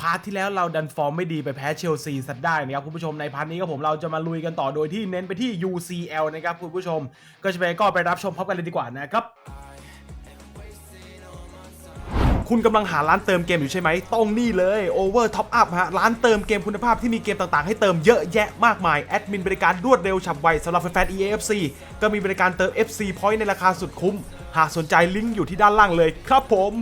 พาร์ทที่แล้วเราดันฟอร์มไม่ดีไปแพ้เชลซีสัตได้นะครับคุณผู้ชมในพาร์ทนี้ก็ผมเราจะมาลุยกันต่อโดยที่เน้นไปที่ UCL นะครับคุณผู้ชม ก็จะไปก็ไปรับชมพร้อมกันเลยดีกว่านะครับคุณกำลังหาร้านเติมเกมอยู่ใช่ไหมต้องนี่เลย Over Top Up ฮะ ร้านเติมเกมคุณภาพที่มีเกมต่างๆ ให้เติมเยอะแยะมากมาย แอดมินบริการรวดเร็วฉับไวสำหรับแฟนๆ EAFC ก็มีบริการเติม FC Point ในราคาสุดคุ้ม หากสนใจลิงก์อยู่ที่ด้านล่างเลยครับผม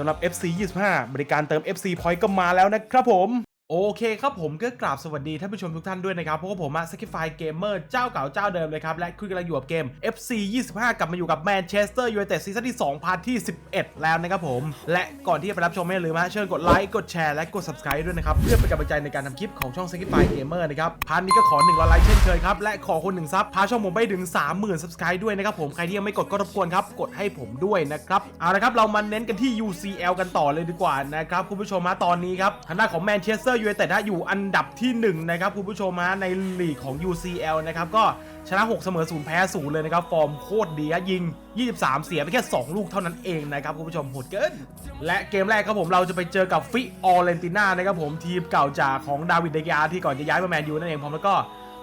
สำหรับ FC 25 บริการเติม FC Point ก็มาแล้วนะครับผม โอเคครับผมก็กราบสวัสดีท่านผู้ชมทุกท่านด้วยนะครับเพราะว่าผมอะ Sacrify Gamer เจ้าเก่าเจ้าเดิมเลยครับ และคุยกันอยู่กับเกม FC 25 กลับมาอยู่กับ Manchester United ซีซั่นที่2พาร์ทที่ 11 แล้วนะครับผม และก่อนที่จะไปรับชมไม่ลืมฮะเชิญกดไลค์กดแชร์และกด Subscribe ด้วยนะครับ เพื่อเป็นกำลังใจในการทำคลิปของช่อง Sacrify Gamer นะครับพาร์ทนี้ก็ขอ1ไลค์เช่นเคยครับและขอคนหนึ่งซับพาช่องผมไปถึง 30,000 Subscribe ด้วยนะครับผมใครที่ยังไม่กดก็รบกวนครับกดให้ผมด้วยนะครับเอาละครับเรามาเน้นกันที่ UCL กันต่อเลยดีกว่านะครับคุณผู้ชมฮะตอนนี้ครับทางด้านของ Manchester United ฮะอยู่อันดับที่1นะครับคุณผู้ชมฮะในลีกของ UCL นะครับก็ชนะ 6 เสมอ0แพ้0เลยนะครับ ฟอร์มโคตรดีฮะยิง 23 เสียไปแค่ 2 ลูกเท่านั้นเองนะครับคุณผู้ชมโหดเกิน และเกมแรกครับผมเราจะไปเจอกับฟิออเรนติน่านะครับผมทีมเก่าจากของดาวิดเดกยาที่ก่อนจะย้ายมาแมนยูนั่นเองพร้อมแล้วก็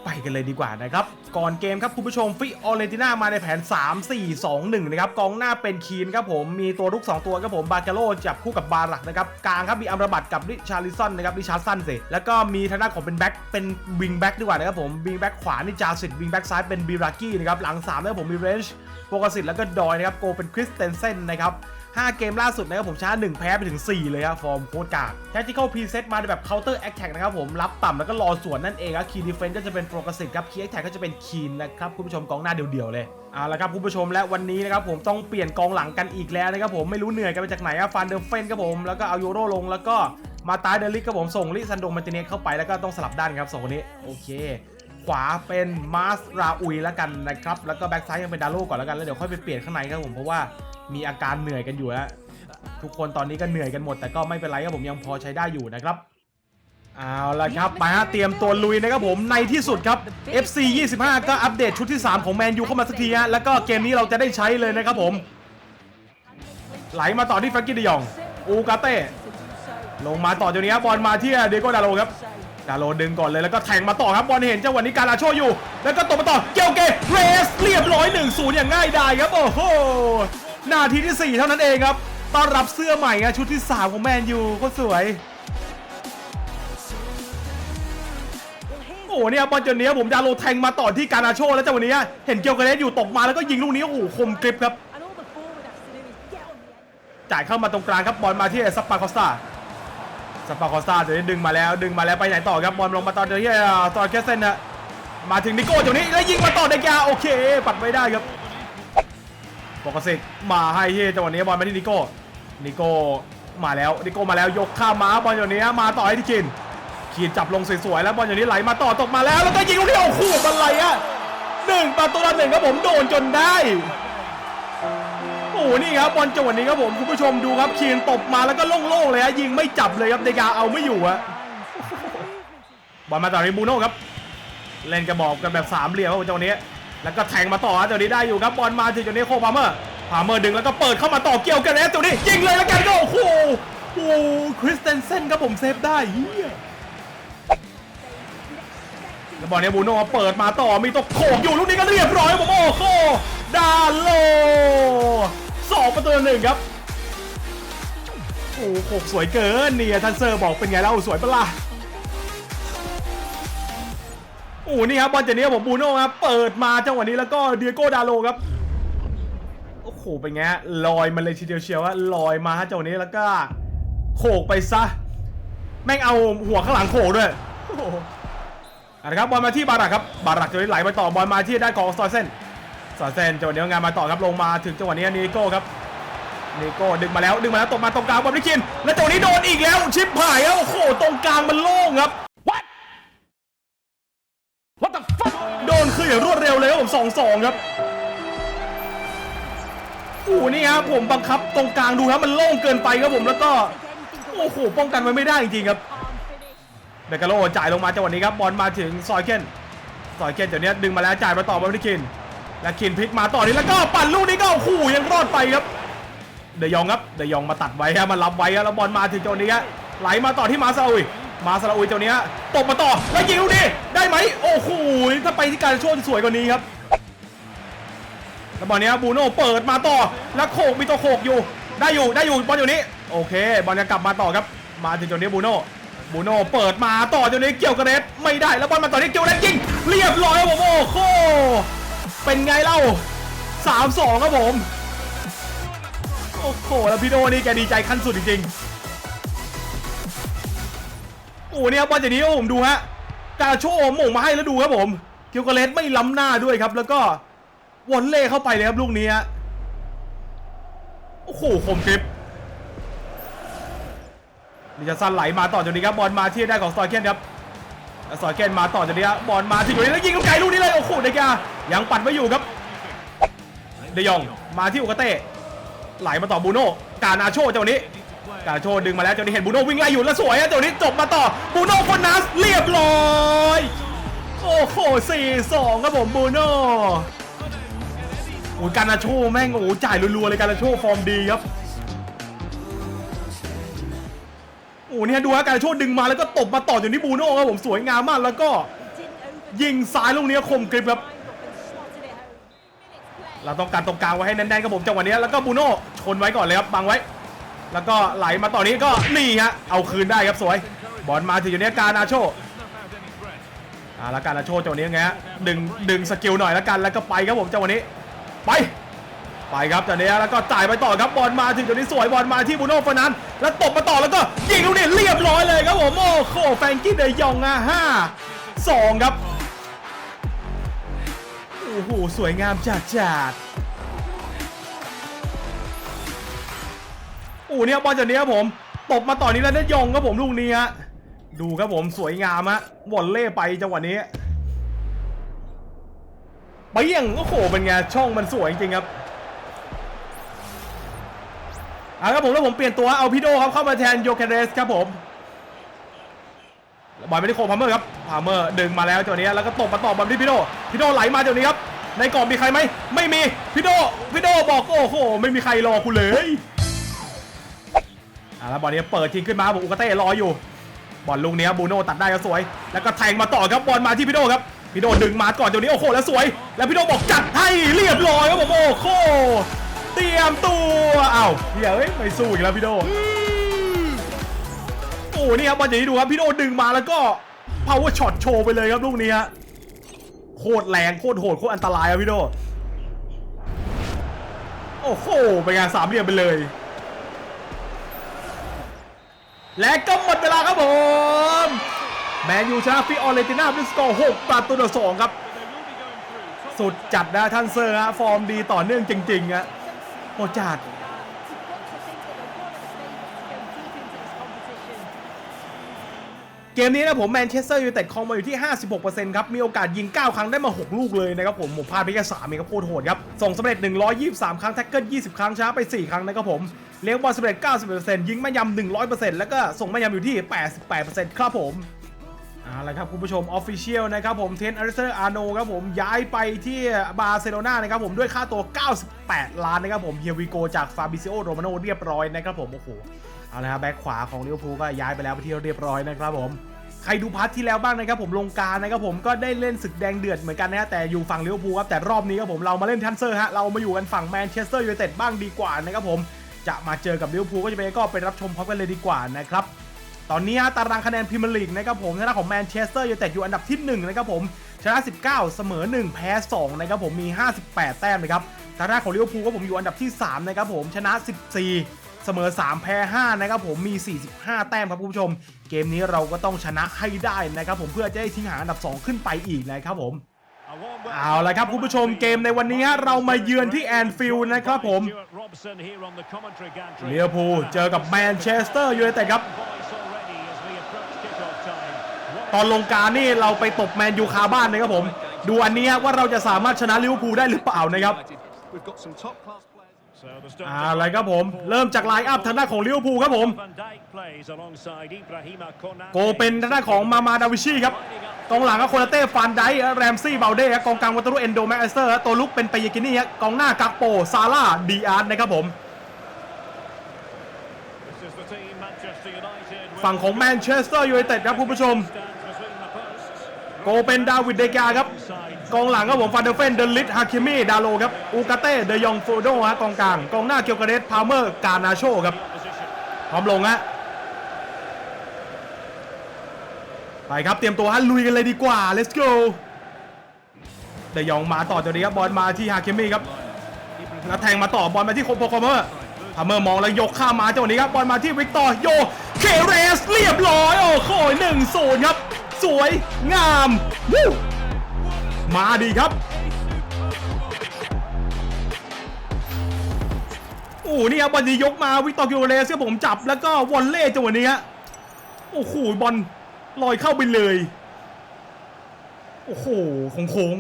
ไปกันเลยดีกว่านะครับ ก่อนเกมครับคุณผู้ชมฟิออเรนติน่ามาในแผน 3 4 2 1 นะครับกองหน้าเป็นคีนครับผมมีตัวลุก 2 ตัวครับผมบาเกโลจับคู่กับบารักนะครับกลางครับมีอัมราบัตกับริชาริสันนะครับริชาร์สันสิแล้วก็มีทางด้านของเป็นแบ็คเป็นวิงแบ็คดีกว่านะครับผมวิงแบ็คขวานี่จาสิตวิงแบ็คซ้ายเป็นบิรากี้นะครับหลัง3นะครับผมมีเรนจ์โปกสิตแล้วก็ดอยนะครับโกเป็นคริสเตนเซนนะครับ 5 เกมล่าสุดนะครับผมชนะ1แพ้ไปถึง 4 เลยครับฟอร์มโคตรกาก Tactical Preset มาในแบบ Counter Attack นะครับผมรับต่ำแล้วก็รอสวนนั่นเองครับ Key Defense ก็จะเป็น Progressive ครับ Key Attack ก็จะเป็น Keen นะครับคุณผู้ชมกองหน้าเดี่ยวๆเลยเอาละครับคุณผู้ชมและวันนี้นะครับผมต้องเปลี่ยนกองหลังกันอีกแล้วนะครับผมไม่รู้เหนื่อยกันมาจากไหนอะฟันเดอร์เฟนครับผมแล้วก็เอายูโรลงแล้วก็มาตายเดลิกครับผมส่งลิซันโดมาติเนสเข้าไปแล้วก็ต้องสลับด้านครับสองคนนี้โอเค ขวาเป็นมาสราอุยแล้วกันนะครับ แล้วก็แบ็กซ้ายยังเป็นดาโลก่อนแล้วกันแล้วเดี๋ยวค่อยไปเปลี่ยนข้างในครับผมเพราะว่ามีอาการเหนื่อยกันอยู่แล้วทุกคนตอนนี้ก็เหนื่อยกันหมด แต่ก็ไม่เป็นไรครับผมยังพอใช้ได้อยู่นะครับเอาละครับมาฮะเตรียมตัวลุยนะครับผมในที่สุดครับ FC 25 ก็อัปเดตชุดที่ 3 ของแมนยูเข้ามาสักทีฮะแล้วก็เกมนี้เราจะได้ใช้เลยนะครับผม ไหลมาต่อที่แฟรงกี้ดิยอง อูกาเต้ลงมาต่อจากนี้บบอลมาที่เดโกดาโลครับ ดาโลดึงก่อนเลยแล้วก็แทงมาต่อครับบอลเห็นจังหวะนี้การาโชอยู่ แล้วก็ตบมาต่อเกลเกเรสเรียบร้อย1 0อย่างง่ายดายครับโอ้โหนาทีที่ 4 เท่านั้นเองครับต้อนรับเสื้อใหม่ครับชุดที่ 3 ของแมนยูโคตรสวย โอ้โหเนี่ยบอลจนเนี้ยผมดาโลแทงมาต่อที่การาโชแล้วจังหวะนี้เห็นเกลเกเรสอยู่ตกมาแล้วก็ยิงลูกนี้โอ้โหคมกริบครับจ่ายเข้ามาตรงกลางครับบอลมาที่ซัปปาคอสตา ซัปปาคอสตาเดี๋ยวนี้ดึงมาแล้วดึงมาแล้วไปไหนต่อครับบอลลงมาตอนเดียวที่ตอนแคสเซนนะมาถึงนิโก้ตรงนี้แล้วยิงมาต่อเดกาโอเค ปัดไม่ได้ครับปกติมาให้ที่จังหวะนี้บอลมาที่นิโก้นิโก้มาแล้วนิโก้มาแล้วยกข้ามมาบอลอย่างนี้มาต่อให้ที่คินคินจับลงสวยๆแล้วบอลอย่างนี้ไหลมาต่อตกมาแล้วแล้วก็ยิงลูกนี้โอ้โหมันอะไรอะหนึ่งประตูละหนึ่งครับผมโดนจนได้ หนี่ครับบอลจังหวะนี้ครับผมคุณผู้ชมดูครับเคียนตบมาแล้วก็โล่งๆเลยฮะยิงไม่จับเลยครับเดกาเอาไม่อยู่อะบอลมาต่อที่บูโน่ครับ เล่นกระบอกกันแบบสามเหลี่ยมครับจังหวะนี้ แล้วก็แทงมาต่อฮะจังหวะนี้ได้อยู่ครับบอลมาถึงจังหวะนี้โคพาเมอร์พาเมอร์ดึงแล้วก็เปิดเข้ามาต่อเกี่ยวกันแล้วจังหวะนี้ยิงเลยแล้วกันก็โอ้โหโอ้คริสเตนเซนครับผมเซฟได้เฮียแล้วบอลเนี้ยบูโน่เปิดมาต่อมีตัวโขกอยู่ลูกนี้ก็เรียบร้อยผมโอ้โหดาโล สองประตูหนึ่งครับโอ้โหโขกสวยเกินเนี่ยท่านเซอร์บอกเป็นไงแล้วสวยปะล่ะโอ้โหนี่ครับบอลเจนี้ผมบูโน่ครับเปิดมาจังหวะนี้แล้วก็เดียโก้ดาโลครับโอ้โหเป็นไงลอยมาเลยทีเดียวเชียวว่าลอยมาฮะจังหวะนี้แล้วก็โขกไปซะแม่งเอาหัวข้างหลังโขกด้วยอ้โหเอาละครับบอลมาที่บารักครับบารักจะไหลไปต่อบอลมาที่ด้านของสตอร์เซน สอดเซนจังหวะนี้งานมาต่อครับลงมาถึงจังหวะนี้นิโก้ครับนิโก้ดึงมาแล้วดึงมาแล้วตกมาตรงกลางบอลลิคิน แล้วจังหวะนี้โดนอีกแล้วชิปหายแล้วโอ้โหตรงกลางมันโล่งครับ What What the fuck โดนคืออย่างรวดเร็วเลยครับผมสองสองครับโอ้โหนี่ครับผมบังคับตรงกลางดูครับมันโล่งเกินไปครับผมแล้วก็ Take anything โอ้โหป้องกันไว้ไม่ได้จริงๆครับ arm finish. เดกาโลจ่ายลงมาจังหวะนี้ครับบอลมาถึงซอยเคนซอยเคนเดี๋ยวนี้ดึงมาแล้วจ่ายมาต่อบอลที่คิน และคินพลิกมาต่อนี้แล้วก็ปั่นลูกนี้ก็โอ้โหยังรอดไปครับ เดยองครับ เดยองมาตัดไว้ครับมารับไว้แล้วบอลมาถึงจังหวะนี้ครับไหลมาต่อที่มาซาอุยมาซาอุยเจ้าเนี้ยตบมาต่อแล้วยิงลูกนี้ได้ไหมโอ้โหถ้าไปที่การโชนสวยกว่านี้ครับแล้วบอลเนี้ยบูโน่เปิดมาต่อแล้วโขกมีตัวโขกอยู่ ได้อยู่ได้อยู่บอลอยู่นี้โอเค บอลจะกลับมาต่อครับ มาถึงเจ้านี้บูโน่บูโน่เปิดมาต่อเจ้านี้เกี่ยวกระเด็ดไม่ได้แล้วบอลมาต่อที่เกี่ยวกระเด็ดยิงเรียบร้อยครับผมโอ้โห เป็นไงเล่าสามสองครับผม โอ้โห แล้วพี่โดนี่แกดีใจขั้นสุดจริงๆ โอ้เนี่ยบอลจากนี้ผมดูฮะกาโชว์หม่งมาให้แล้วดูครับผม เกียวกเลสไม่ล้ำหน้าด้วยครับ แล้วก็วอลเล่เข้าไปเลยครับลูกนี้โอ้โหคมกริบนี่จะสั้นไหลมาต่อจากนี้ครับบอลมาที่ได้ของสตอยเคนครับ แล้วสอยเคนมาต่อจากนี้บอลมาที่อยู่นี้แล้วยิงลูกไกลลูกนี้เลยโอ้โหเด็กายังปัดไว้อยู่ครับเดยองมาที่อุกเต้ไหลมาต่อบูโน่กานาโชเจ้านี้กานาโชดึงมาแล้วเจ้านี้เห็นบูโน่วิ่งไล่อยู่แล้วสวยอะเจ้านี้จบมาต่อบูโน่ฟอนัสเรียบร้อยโอ้โห4-2ครับผมบูโน่โอ้ยกานาโชแม่งโอ้จ่ายรัวๆเลยกานาโชฟอร์มดีครับ อ้เนี่ยดูฮะกานาโชดึงมาแล้วก็ตบมาต่อจากนี้บูโน่ครับผมสวยงามมากแล้วก็ยิงซ้ายลูกนี้คมกริบครับเราต้องการตรงกลางไว้ให้แน่นๆครับผมจังหวะนี้แล้วก็บูโน่ชนไว้ก่อนเลยครับบังไว้ แล้วก็ไหลมาต่อนี้ก็นี่ฮะเอาคืนได้ครับสวยบอลมาถึงอยู่เนี้ยการนาโชอ่าแล้วการนาโชจังหวะนี้ไงฮะดึงดึงสกิลหน่อยแล้วกันแล้วก็ไปครับผมจังหวะนี้ไป ไปครับจังหวะนี้แล้วก็จ่ายไปต่อครับบอลมาถึงจุดนี้สวยบอลมาที่บูโน่ฟานันแล้วตบมาต่อแล้วก็ยิงลูกนี้เรียบร้อยเลยครับผมโอ้โหแฟงกี้เดยองอะห้าสองครับโอ้โหสวยงามจัดจัดโอ้เนี่ยบอลจากนี้ครับผมตบมาต่อนี้แล้วได้ยองครับผมลูกนี้ฮะดูครับผมสวยงามฮะวอลเล่ไปจังหวะนี้ไปยังโอ้โหเป็นไงช่องมันสวยจริงครับ อะครับผมแล้วผมเปลี่ยนตัวเอาพิโดครับเข้ามาแทนโยเคเรสครับผมบอลไม่ได้โคพาเมอร์ครับพาเมอร์ดึงมาแล้วจังหวะนี้แล้วก็ตบมาต่อบอลที่พิโดพิโดไหลมาจังหวะนี้ครับในกรอบมีใครไหมไม่มีพิโดพิโดบอกโอ้โหไม่มีใครรอคุณเลยอะแล้วบอลนี้เปิดทิ้งขึ้นมาผมอุกเต้รออยู่บอลลูกนี้บูโน่ตัดได้ก็สวย แล้วก็แทงมาต่อครับบอลมาที่พิโดครับพิโดดึงมาก่อนจังหวะนี้โอ้โหแล้วสวย แล้วพิโดบอกจัดให้เรียบร้อยครับผมโอ้โห เตรียมตัวอ้าวเดี๋ยวเอ้ยไม่สู้อีกแล้วพี่โดโอ้นี่ครับบอลอย่างนี้ดูครับพี่โดดึงมาแล้วก็ power shot โชว์ไปเลยครับลูกนี้ฮะโคตรแรงโคตรโหดโคตรอันตรายครับพี่โดโอ้โหเป็นไงสามเหลี่ยมไปเลย และก็หมดเวลาครับผม แมนยูชนะฟิออเรนติน่าด้วยสกอร์6ประตูต่อ2ครับ สุดจัดนะท่านเซอร์ฮะฟอร์มดีต่อเนื่องจริงๆฮะ โคตรจัดเกมนี้นะผมแมนเชสเตอร์ยูไนเต็ดคองมาอยู่ที่ 56%ครับ มีโอกาสยิง 9 ครั้งได้มา 6 ลูกเลยนะครับผมผมพลาดไปแค่3เองครับโคตรโหดครับ ส่งสำเร็จ 123 ครั้ง แท็กเกิล 20 ครั้งชนะไป 4 ครั้งนะครับผมเลี้ยงบอลสำเร็จ 90%ยิงแม่นยำ 100%แล้วก็ส่งแม่นยำอยู่ที่ 88%ครับผม เอาละครับคุณผู้ชมออฟฟิเชียลนะครับผมเทนอาริเซอร์อาโนครับผมย้ายไปที่บาร์เซโลนานะครับผมด้วยค่าตัว 98 ล้านนะครับผมเฮียวีโกจากฟาบิซิโอโรมาโนเรียบร้อยนะครับผม โอ้โห เอาละครับแบ็คขวาของลิเวอร์พูลก็ย้ายไปแล้วไปที่เรียบร้อยนะครับผมใครดูพาร์ทที่แล้วบ้างนะครับผมลงการนะครับผมก็ได้เล่นศึกแดงเดือดเหมือนกันนะฮะแต่อยู่ฝั่งลิเวอร์พูลครับแต่รอบนี้ครับผมเรามาเล่นทันเซอร์ฮะเรามาอยู่กันฝั่งแมนเชสเตอร์ยูไนเต็ดบ้างดีกว่านะครับผมจะมาเจอกับลิเวอร์พูลก็จะเป็นก็ไปรับชมพร้อมกันเลยดีกว่านะครับ ตอนนี้ฮะตารางคะแนนพรีเมียร์ลีกนะครับผมชนะของแมนเชสเตอร์ยูไนเต็ดอยู่อันดับที่1นะครับผมชนะ 19 เสมอ 1 แพ้ 2 นะครับผมมี 58 แต้มนะครับทางด้านของลิเวอร์พูลก็ผมอยู่อันดับที่ 3 นะครับผมชนะ 14 เสมอ 3 แพ้ 5 นะครับผมมี 45 แต้มครับคุณผู้ชม เกมนี้เราก็ต้องชนะให้ได้นะครับผมเพื่อจะได้ทิ้งห่างอันดับ 2 ขึ้นไปอีกนะครับผม เอาละครับคุณผู้ชมเกมในวันนี้ฮะเรามาเยือนที่แอนฟิลด์นะครับผมเลียวพูลเจอกับแมนเชสเตอร์ยูไนเต็ดครับ ตอนลงกรารนี่เราไปตบแมนยูคาบ้านนะครับผม ดูอันนี้ฮะว่าเราจะสามารถชนะลิเวอร์พูลได้หรือเปล่านะครับ We've got some top class players. เอาละครับผม เริ่มจากไลน์อัพทางด้านของลิเวอร์พูลครับผม โกเป็นทางด้านของมามาดาวิชีครับกองหลังก็โคนาเต้ฟานไดค์แรมซี่เบลเด้ครับกองกลางวัตรุเอนโดแมกไอสเตอร์ตัวลุกเป็นไปยากินี่ครับกองหน้ากักโปซาร่าดีอาร์นะครับผมฝั่งของแมนเชสเตอร์ยูไนเต็ดครับคุณผู้ชม โกเป็นดาวิดเดกาครับกองหลังครับผมฟันเดอร์เฟนเดลิทฮาคิมีดาโลครับอูกาเต้เดยองโฟโดฮะกองกลางกองหน้าเกียวกาเดสพาเมอร์กานาโชครับพร้อมลงฮะไปครับเตรียมตัวฮะลุยกันเลยดีกว่า let's go เดยองมาต่อจากนี้ครับบอลมาที่ฮาคิมีครับแล้วแทงมาต่อบอลมาที่โคโปคอมเมอร์พาเมอร์มองแล้วยกข้ามมาจังหวะนี้ครับบอลมาที่วิกตอร์โยเคเรสเรียบร้อยโอ้โหหนึ่งศูนย์ครับ สวยงามวู้มาดีครับ โอ้โหนี่ครับบอลนี้ยกมาวิกตอร์คิโรเรสที่ผมจับแล้วก็วอลเล่จังหวะนี้ฮะโอ้โหบอลลอยเข้าไปเลย โอ้โหโค้ง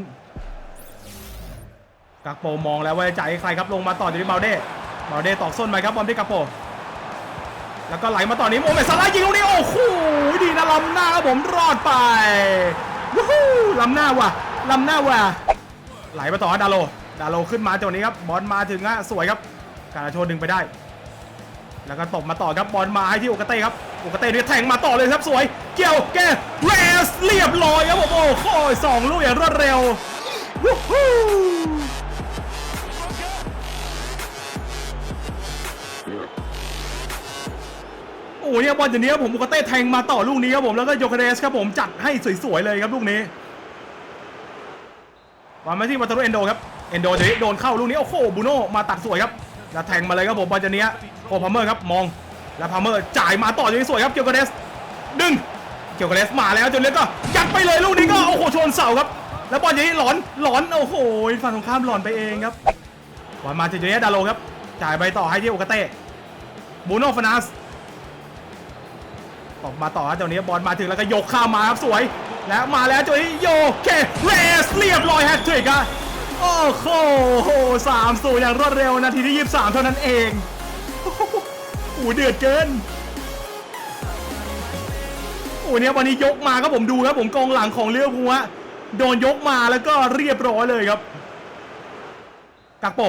ๆกักโปมองแล้วว่าจะจ่ายให้ใครครับลงมาต่อจากที่เบลเด้เบลเด้ตอกส้นไปครับบอลที่กักโป แล้วก็ไหลมาตอนนี้โมเมสซาร่ายิงลูกนี้โอ้โหดีนะล้ำหน้าครับผมรอดไปวู้ฮู้ล้ำหน้าว่ะล้ำหน้าว่ะไหลมาต่อดาโลดาโลขึ้นมาจังหวะนี้ครับบอลมาถึงฮะสวยครับ การาโชดึงไปได้ แล้วก็ตบมาต่อครับบอลมาให้ที่โอกาเต้ครับโอกาเต้เนี่ยแทงมาต่อเลยครับสวย เกี่ยวแกเรสเรียบร้อยครับผมโอ้โหสองลูกอย่างรวดเร็ววู้ฮู้ อ้โหเนี่ยบอลอย่างนี้ครับผมโอกาเต้แทงมาต่อลูกนี้ครับผมแล้วก็โยคาเดสครับผมจัดให้สวยๆเลยครับลูกนี้บอลมาที่มาตรุเอนโดครับเอนโดเดี๋ยวนี้โดนเข้าลูกนี้โอ้โหบูโน่มาตัดสวยครับแล้วแทงมาเลยครับผมบอลจะเนี้ยโคพาเมอร์ครับมองแล้วพาเมอร์จ่ายมาต่ออย่างนี้สวยครับเกียวกาเดสดึงเกียวกาเดสมาแล้วจนเนี้ยก็ยัดไปเลยลูกนี้ก็โอ้โหชนเสาครับแล้วบอลอย่างนี้หลอนหลอนโอ้โหฝั่งตรงข้ามหลอนไปเองครับบอลมาจากเนี้ยดาโลครับจ่ายไปต่อให้ที่โอกาเต้บูโน่ฟานัส ตบมาต่อครับเจ้านี้บอลมาถึงแล้วก็ยกข้ามมาครับสวย แล้วมาแล้วเจ้านี้โยเคเรสเรียบร้อยแฮตทริกอะโอ้โหสามสูอย่างรวดเร็วนาทีที่ 23 เท่านั้นเองโอ้โหเดือดเกินโอ้เนี่ยวันนี้ยกมาครับผมดูครับผมกองหลังของเลี้ยวหัวโดนยกมาแล้วก็เรียบร้อยเลยครับกักโป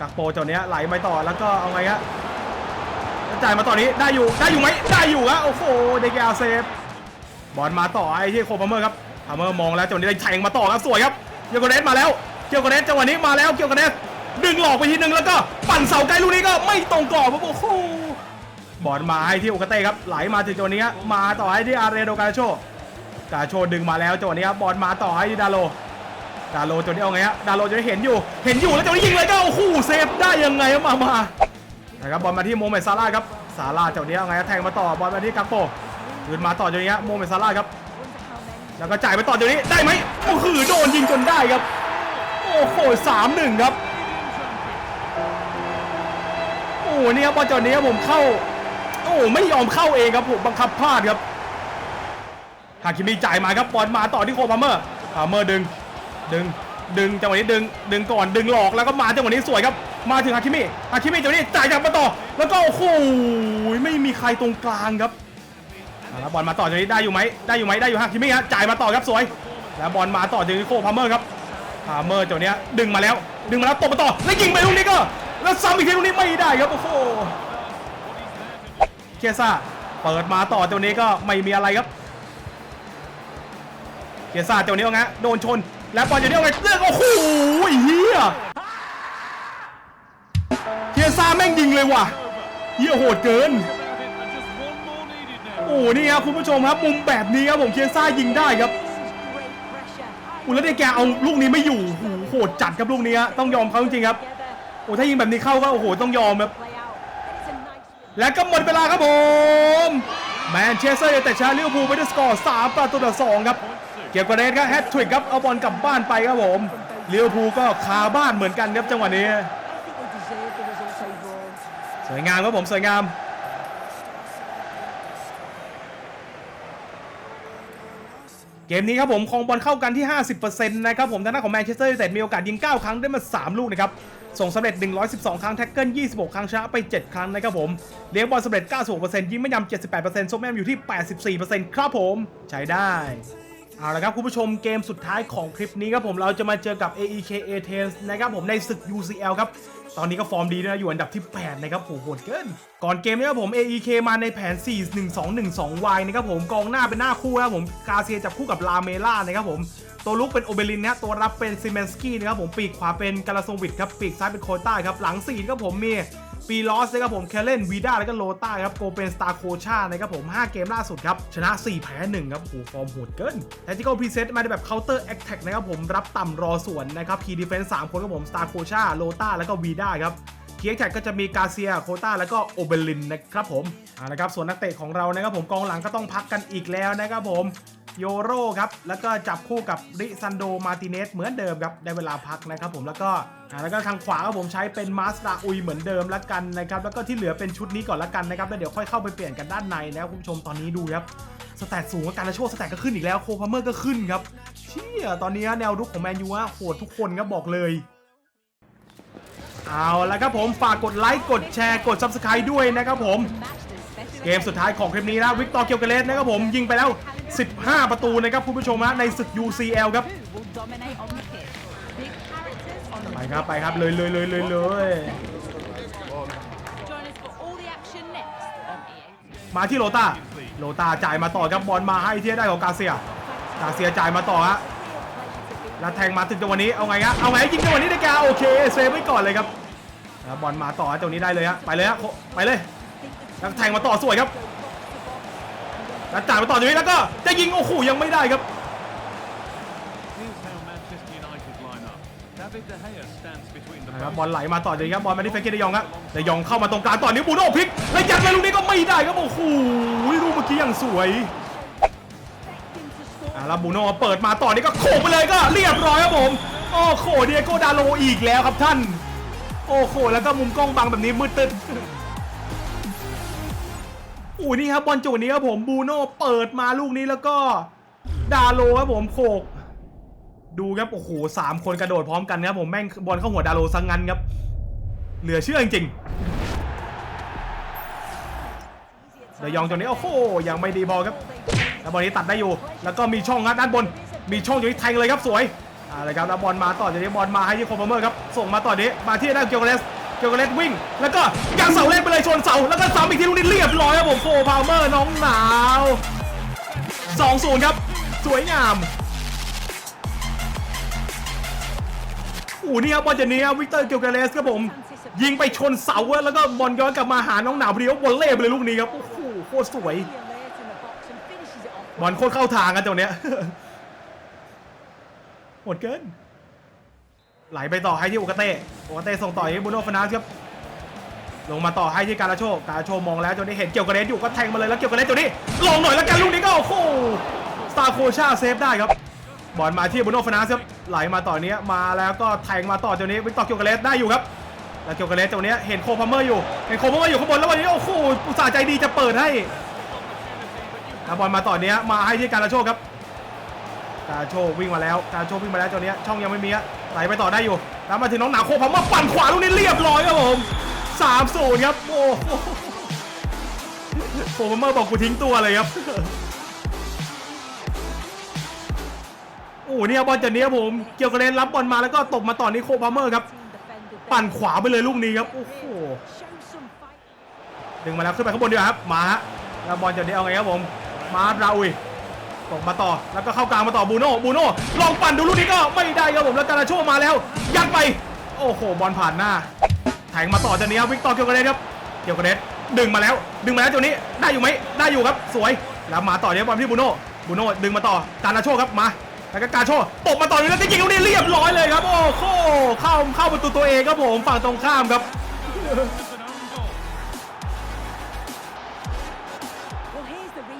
กักโปเจ้าเนี้ยไหลไปต่อแล้วก็เอาไงฮะ จ่ายมาตอนนี้ได้อยู่ได้อยู่ไหมได้อยู่ฮะโอ้โหเดกาเซฟบอลมาต่อไอ้ที่โคพาเมอร์ครับพาเมอร์มองแล้วจังหวะนี้ได้แทงมาต่อครับสวยครับเกียวกาเดสมาแล้วเกียวกาเดสจังหวะนี้มาแล้วเกียวกาเดสดึงหลอกไปทีนึงแล้วก็ปั่นเสาไกลลูกนี้ก็ไม่ตรงกรอบครับโอ้โหบอลมาให้ที่โอกาเต้ครับไหลมาถึงจังหวะนี้มาต่อให้ที่อาร์เรโดกาโชกาโชดึงมาแล้วจังหวะนี้ครับบอลมาต่อให้ที่ดาโลดาโลจังหวะนี้เอาไงฮะดาโลจะเห็นอยู่ เห็นอยู่แล้วจังหวะนี้ยิงเลยก็โอ้โหเซฟได้ยังไงมามา นะครับบอลมาที่โมเมดซาร่าครับซาร่าจังหวะนี้เอาไงฮะแทงมาต่อบอลมาที่กักโปคืนมาต่อจังหวะนี้โมเมดซาร่าครับแล้วก็จ่ายไปต่อเดี๋ยวนี้ได้ไหมโอ้โหโดนยิงจนได้ครับ โอ้โหสามหนึ่งครับโอ้โหเนี่ยครับบอลจอดนี้ครับผมเข้า โอ้ไม่ยอมเข้าเองครับผมบังคับพลาดครับฮาคิมิจ่ายมาครับบอลมาต่อที่โคพาเมอร์พาเมอร์ดึงดึง ดึงจังหวะนี้ดึงดึงก่อนดึงหลอกแล้วก็มาจังหวะนี้สวยครับมาถึงฮาคิมิฮาคิมิจังหวะนี้จ่ายกลับมาต่อแล้วก็โอ้โหไม่มีใครตรงกลางครับแล้วบอลมาต่อจากนี้ได้อยู่ไหมได้อยู่ไหมได้อยู่ฮะคิมิฮะจ่ายมาต่อครับสวย แล้วบอลมาต่อจากนี้โคพาเมอร์ครับพาเมอร์ตังหวเนี้ดึงมาแล้ว ดึงมาแล้วตบมาต่อแล้วยิงไปลูกนี้ก็แล้วซ้ำอีกทีลูกนี้ไม่ได้ครับโอ้โหเคซ่าเปิดมาต่อตังหวะนี้ก็ไม่มีอะไรครับเคซ่าตังหวะนี้ว่าไงโดนชน แล้วบอลอยู่นี่ว่าไงเลือกโอ้โหเฮียเคซ่าแม่งยิงเลยว่ะเฮียโหดเกิน โอ้นี่ครับคุณผู้ชมครับมุมแบบนี้ครับผมเคียซ่ายิงได้ครับอุยแล้วเดแกเอาลูกนี้ไม่อยู่โหโหดจัดครับลูกนี้ฮะต้องยอมเขาจริงๆครับโอ้ถ้ายิงแบบนี้เข้าก็โอ้โหต้องยอมครับและก็หมดเวลาครับผมแมนเชสเตอร์ยูไนเต็ดชนะลิเวอร์พูลไปด้วยสกอร์3ประตูต่อ2ครับ กี่ยวกับเรสครับแฮตทริกครับเอาบอลกลับบ้านไปครับผมเลิเวอร์พูก็คาบ้านเหมือนกันครับจังหวะนี้ สวยงามครับผมสวยงามเกมนี้ครับผมคองบอลเข้ากันที่ 50%นะครับผมทางด้านของแมนเชสเตอร์ยูไนเต็ดมีโอกาสยิง 9 ครั้งได้มา 3 ลูกนะครับ ส่งสำเร็จ 112 ครั้ง แท็กเกิล 26 ครั้งชนะไป 7 ครั้งนะครับผม เลี้ยงบอลสำเร็จ 96%ยิงไม่ยำ78%ส้มแมมอยู่ที่ 84%ครับผม ใช้ได้ เอาละครับคุณผู้ชมเกมสุดท้ายของคลิปนี้ครับผมเราจะมาเจอกับ AEK a t e n s นะครับผมในศึก UCL ครับ ตอนนี้ก็ฟอร์มดีด้วยนะอยู่อันดับที่ 8 นะครับโหโหดเกิน ก่อนเกมนี้ครับผม AEK มาในแผน 4-1-2-1-2Y นะครับผมกองหน้าเป็นหน้าคู่นะครับผมกาเซียจับคู่กับลาเมล่านะครับผมตัวลุกเป็นโอเบลินนะตัวรับเป็นซิเมนสกี้นะครับผมปีกขวาเป็นกาลาโซวิดครับปีกซ้ายเป็นโคต้าครับหลังสี่ครับผมมี ปีลอสนะครับผมแคลเลนวีด้าแล้วก็โลต้าครับโกเป็นสตาร์โคชานะครับผม 5 เกมล่าสุดครับชนะ 4 แพ้ 1 ครับโอ้โหฟอร์มโหดเกินแทติโกพรีเซตมาในแบบเคาน์เตอร์แอคแท็กนะครับผมรับต่ำรอสวนนะครับพีดีเฟนส์สามคนครับผมสตาร์โคชาโลต้าแล้วก็วีด้าครับ เคียร์แท็กก็จะมีกาเซียโคต้าแล้วก็โอเบลินนะครับผมอ่านะครับส่วนนักเตะของเรานะครับผมกองหลังก็ต้องพักกันอีกแล้วนะครับผมโยโรครับแล้วก็จับคู่กับริซันโดมาติเนสเหมือนเดิมครับได้เวลาพักนะครับผมแล้วก็แล้วก็ทางขวาครับผมใช้เป็นมาสตาอุยเหมือนเดิมแล้วกันนะครับแล้วก็ที่เหลือเป็นชุดนี้ก่อนแล้วกันนะครับแล้วเดี๋ยวค่อยเข้าไปเปลี่ยนกันด้านในนะครับคุณผู้ชมตอนนี้ดูครับสแตทสูงกว่าการโชว์สแตทก็ขึ้นอีกแล้วโคพาเมอร์ก็ขึ้นครับเชี่ยตอนนี้แนวรุกของแมนยูอะโหดทุกคนครับบอกเลย เอาละครับผมฝากกดไลค์กดแชร์กด Subscribe ด้วยนะครับผม เกมสุดท้ายของคลิปนี้นะวิกตอร์เกียวเกเลสนะครับผมยิงไปแล้ว 15 ประตูนะครับคุณผู้ชมนะในศึก UCL ครับไปครับไปครับเลยเลยเลยเลยเลยมาที่โลตาโลตาจ่ายมาต่อครับบอลมาให้ที่ได้ของกาเซีย กาเซียจ่ายมาต่อฮะ แล้วแทงมาถึงจังหวะนี้เอาไงฮะเอาไงยิงจังหวะนี้ได้แกโอเคเซฟไว้ก่อนเลยครับบอลมาต่อฮะตรงนี้ได้เลยฮะไปเลยฮะไปเลยแล้วแทงมาต่อสวยครับแล้วจ่ายมาต่อตรงนี้แล้วก็จะยิงโอ้โหยังไม่ได้ครับ ครับบอลไหลมาต่อเลยครับบอลมาที่เฟรนกี้เดยองครับเดยองเข้ามาตรงกลางต่อนิ้วบูโน่พลิกแล้วยัดเลยลูกนี้ก็ไม่ได้ครับโอ้โหลูกเมื่อกี้อย่างสวย แล้วบูโน่เปิดมาต่อนี่ก็โขกไปเลยก็เรียบร้อยครับผม โอ้โหเดียโกดาโลอีกแล้วครับท่าน โอ้โหแล้วก็มุมกล้องบังแบบนี้มืดตึ๊ดอู้นี่ครับบอลจุดนี้ครับผมบูโน่เปิดมาลูกนี้แล้วก็ดาโลครับผมโขก ดูครับโอ้โหสามคนกระโดดพร้อมกันครับผมแม่งบอลเข้าหัวดาโลซังงันครับ เหลือเชื่อจริงเดยองตัวนี้โอ้โหยังไม่ดีพอครับ แล้วบอลนี้ตัดได้อยู่ แล้วก็มีช่องครับด้านบน มีช่องอยู่ที่แทงเลยครับสวยเอาละครับแล้วบอลมาต่อจากนี้บอลมาให้ที่โคมเมอร์ครับส่งมาต่อนี้มาที่ด้านเกียวกาเลสเกียวกาเลสวิ่ง แล้วก็ยางเสาเล่นไปเลยชนเสาแล้วก็ซ้ำอีกทีลูกนี้เรียบร้อยครับผมโฟพาวเมอร์น้องหนาว2-0ครับสวยงามโอ้นี่ครับบอลจากนี้ครับวิกเตอร์เกียวกาเลสครับผมยิงไปชนเสาแล้วก็บอลย้อนกลับมาหาน้องหนาวพอดีว่าบอลเล่ไปเลยลูกนี้ครับโอ้โหโคตรสวย บอลโคตรเข้าทางกันตรงเนี้ย หมดเกิน ไหลไปต่อให้ที่โอกาเต้โอกาเต้ส่งต่อให้บูโนฟนาสครับ ลงมาต่อให้ที่การาโชการาโชมองแล้วจนได้เห็นเกี่ยวกับเลสอยู่ก็แทงมาเลยแล้วเกี่ยวกับเลสตัวนี้ลงหน่อยแล้วกันลูกนี้ก็โอ้โหสตาร์โคชาเซฟได้ครับ บอลมาที่บูโนฟนาสครับ ไหลมาต่อเนี้ยมาแล้วก็แทงมาต่อตัวนี้วิกตอร์เกี่ยวกับเลสได้อยู่ครับแล้วเกี่ยวกับเลสตัวนี้เห็นโคพาเมอร์อยู่ เห็นโคพาเมอร์อยู่ข้างบนแล้ววันนี้โอ้โหอุตส่าห์ใจดีจะเปิดให้ แล้วบอลมาต่อเนี้ยมาให้ที่การาโชครับ การาโชวิ่งมาแล้ว การาโชวิ่งมาแล้วตัวเนี้ยช่องยังไม่มีอะไหลไปต่อได้อยู่ แล้วมาถึงน้องหนาโคพาเมอร์ปั่นขวาลูกนี้เรียบร้อยครับผมสามศูนย์ครับ โอ้โหโคพาเมอร์บอกกูทิ้งตัวเลยครับโอ้โหเนี่ยบอลจากนี้ครับผม เกี่ยวกับเลนรับบอลมาแล้วก็ตบมาต่อนี่โคพาเมอร์ครับ ปั่นขวาไปเลยลูกนี้ครับ โอ้โห ดึงมาแล้วขึ้นไปข้างบนดีกว่าครับ มาฮะแล้วบอลจากนี้เอาไงครับผม มาราอุยตกมาต่อแล้วก็เข้ากลางมาต่อบูโน่บูโน่ลองปั่นดูลูกนี้ก็ไม่ได้ครับผมแล้วการาโชมาแล้ว ยัดไป โอ้โหบอลผ่านหน้าแทงมาต่อจากนี้ครับวิกตอร์เกียวกับเลนครับเกียวกับเลนดึงมาแล้ว ดึงมาแล้วตัวนี้ได้อยู่ไหมได้อยู่ครับสวยแล้วมาต่อเนี่ยบอลที่บูโน่บูโน่ดึงมาต่อการาโชครับมาแล้วก็การโชตบมาต่อนี้แล้วก็ยิงๆลูกนี้เรียบร้อยเลยครับโอ้โหเข้าเข้าประตูตัวเองครับผมฝั่งตรงข้ามครับ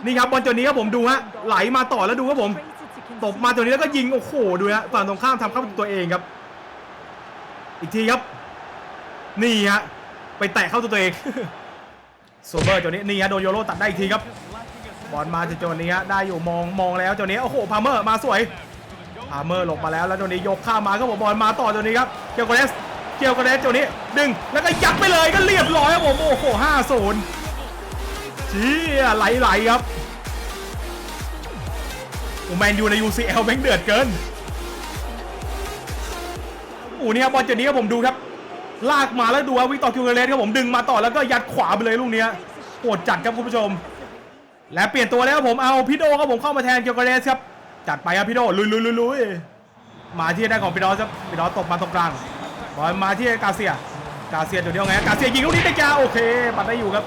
นี่ครับบอลตัวนี้ครับผมดูฮะไหลมาต่อแล้วดูครับผมตบมาตัวนี้แล้วก็ยิงโอ้โหดูฮะฝั่งตรงข้ามทำเข้าประตูตัวเองครับ อีกทีครับ นี่ฮะไปแตะเข้าตัวตัวเองโซเบอร์ตัวนี้นี่ฮะโดนโยโรตัดได้อีกทีครับบอลมาจากตัวนี้ฮะได้อยู่มองมองแล้วตัวนี้โอ้โหพาเมอร์มาสวยพาเมอร์ลงมาแล้วแล้วตัวนี้ยกข้ามมาก็บอกบอลมาต่อตัวนี้ครับเกียวกเลสเกียวกเลสตัวนี้ดึงแล้วก็ยัดไปเลยก็เรียบร้อยครับผมโอ้โหห้าศูนย์ เฮียไหลๆครับอ้แมนยูใน UCL แม่งเดือดเกินโอ้นี่ครับอลจุดนี้ครับผมดูครับ ลากมาแล้วดูว่าวิตอคิวเกเรสครับผมดึงมาต่อแล้วก็ยัดขวาไปเลยลูกเนี้ยโหดจัดครับคุณผู้ชม และเปลี่ยนตัวแล้วครับผมเอาพี่โดครับผมเข้ามาแทนเกียวเกเรสครับจัดไปครับพี่โดลุยลุยลุยลุยมาที่ได้ของพี่ดอสครับพี่ดอสตบมาตรงกลางบอลมาที่กาเซีย กาเซียตัวเดียวไงกาเซียยิงลูกนี้ได้จ้าโอเค ปัดได้อยู่ครับ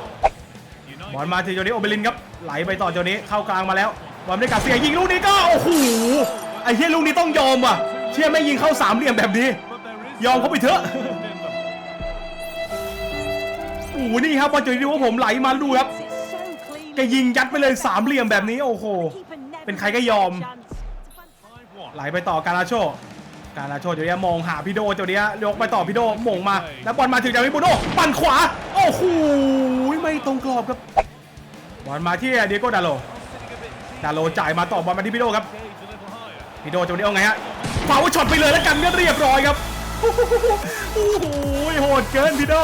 บอลมาที่โจนี้โอเบลินครับไหลไปต่อโจนี้เข้ากลางมาแล้วบอลได้กาเซียยิงลูกนี้ก็โอ้โหไอ้เหี้ยลูกนี้ต้องยอมว่ะ เชื่อไม่ยิงเข้าสามเหลี่ยมแบบนี้ ยอมเขาไปเถอะโอ้โหนี่ครับบอลโจนี้ว่าผมไหลมาดูครับแกยิงยัดไปเลยสามเหลี่ยมแบบนี้โอ้โหเป็นใครก็ยอม ไหลไปต่อการาโชการาโชเดี๋ยวนี้มองหาพี่โดเดี๋ยวนี้ยกไปต่อพี่โดหม่งมา แล้วบอลมาถึงจากมิบูโดปั่นขวา โอ้โห ไม่ตรงกรอบครับบอลมาที่เดียโก้ดาโลดาโลจ่ายมาต่อบอลมาที่พีโดครับพีโดจะวันนี้เอาไงฮะฟาวช็อตไปเลยแล้วกันก็เรียบร้อยครับโอ้โหโหดเกินพีโด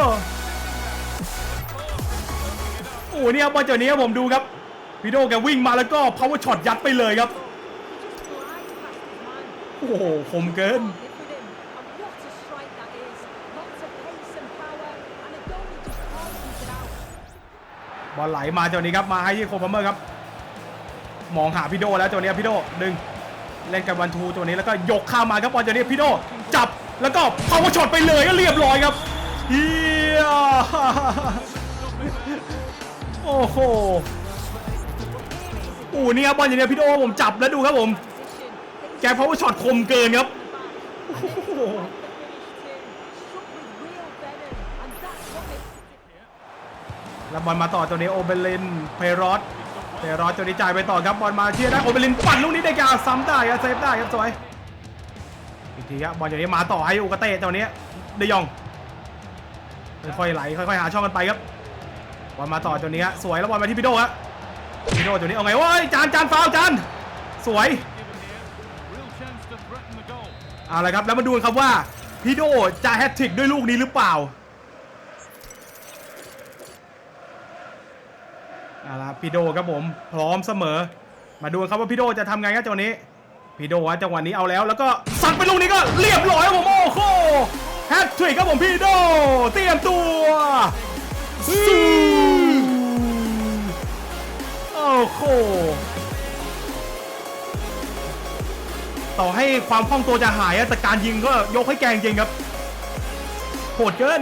โอ้โหเนี่ยบอลเจ้านี้ผมดูครับพีโดแกวิ่งมาแล้วก็พาวช็อตยัดไปเลยครับโอ้โหคมเกิน บอลไหลมาเจ้านี้ครับมาให้ที่โคพัมเมอร์ครับ มองหาพี่โดแล้วเจ้านี้พี่โดดึงเล่นกับวันทูตัวนี้แล้วก็ยกข้ามมาครับบอลเจ้านี้พี่โดจับแล้วก็พาวช็อตไปเลยก็เรียบร้อยครับเฮียโอ้โหอ้เนี่ยบอลอย่างเนี้ยพี่โดผมจับแล้วดูครับผม Position. แกพาวช็อตคมเกินครับ แล้วบอลมาต่อตัวนี้โอเบลินเพรอสเพรอสตัวนี้จ่ายไปต่อครับบอลมาเชียร์ได้โอเบลินปั่นลูกนี้ได้กาซ้ำได้ครับเซฟได้ครับสวยอีกทีครับบอลตัวนี้มาต่อให้อุกาเต้ตัวนี้เดยองค่อยๆไหลค่อยๆหาช่องกันไปครับบอลมาต่อตัวนี้ฮะสวยแล้วบอลมาที่พีโดฮะพี่โดตัวนี้เอาไงโอ้ยจานจานฟาวจานสวยเอาละครับแล้วมาดูกันครับว่าพีโดจะแฮตทริกด้วยลูกนี้หรือเปล่าเอาละ พี่โดครับผมพร้อมเสมอ มาดูครับว่าพี่โดจะทำไงครับจังหวะนี้พี่โดฮะจังหวะนี้เอาแล้ว แล้วก็สัดไปลูกนี้ก็เรียบร้อยครับผมโอ้โหแฮตทริกครับผมพี่โดเตรียมตัวสู้โอ้โหต่อให้ความคล่องตัวจะหายแต่การยิงก็ยกให้แกจริงครับโหดเกิน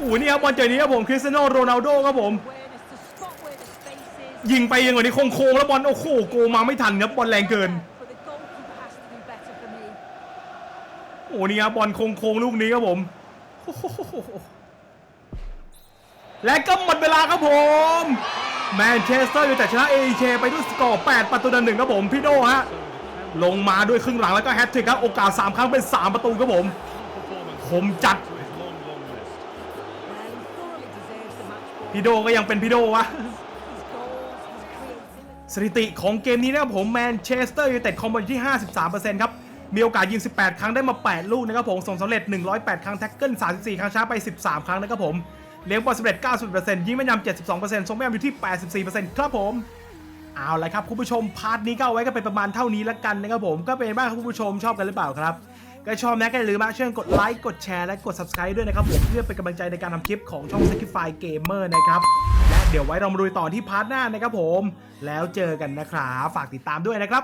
อ้โหนี่ครับบอลเจอนี้ครับผมคริสเตียโนโรนัลโดครับผม ยิงไปยังว่านี้โค้งๆแล้วบอลโอ้โหโกมาไม่ทันครับบอลแรงเกินโอ้โหนี่ครับบอลโค้งๆลูกนี้ครับผมและก็หมดเวลาครับผมแมนเชสเตอร์ยูไนเต็ดชนะเอเชไปด้วยสกอร์ 8 ประตูต่อหนึ่งครับผมพี่โดฮะลงมาด้วยครึ่งหลังแล้วก็แฮตทริกครับโอกาส 3 ครั้งเป็น 3 ประตูครับผม Performance คมจัด พี่โดก็ยังเป็นพี่โดวะสถิติของเกมนี้นะครับผมแมนเชสเตอร์ยูไนเต็ดคอมบอลที่ 53%ครับมีโอกาสยิง 18 ครั้งได้มา 8 ลูกนะครับผมส่งสำเร็จ 108 ครั้งแท็กเกิล 34 ครั้งช้าไป 13 ครั้งนะครับผมเลี้ยงบอลสำเร็จ 90%ยิงแม่นยำ72%ส่งแม่นยำอยู่ที่ 84%ครับผมเอาละครับคุณผู้ชมพาร์ทนี้ก็เอาไว้ก็เป็นประมาณเท่านี้ละกันนะครับผมก็เป็นบ้างครับคุณผู้ชมชอบกันหรือเปล่าครับ ก็ชอบนะก็อย่าลืมมาช่วยกดไลค์กดแชร์และกด subscribe ด้วยนะครับผมเพื่อเป็นกำลังใจในการทำคลิปของช่อง Sacrify Gamer นะครับและเดี๋ยวไว้เรามาดูต่อที่พาร์ทหน้านะครับผม แล้วเจอกันนะครับฝากติดตามด้วยนะครับ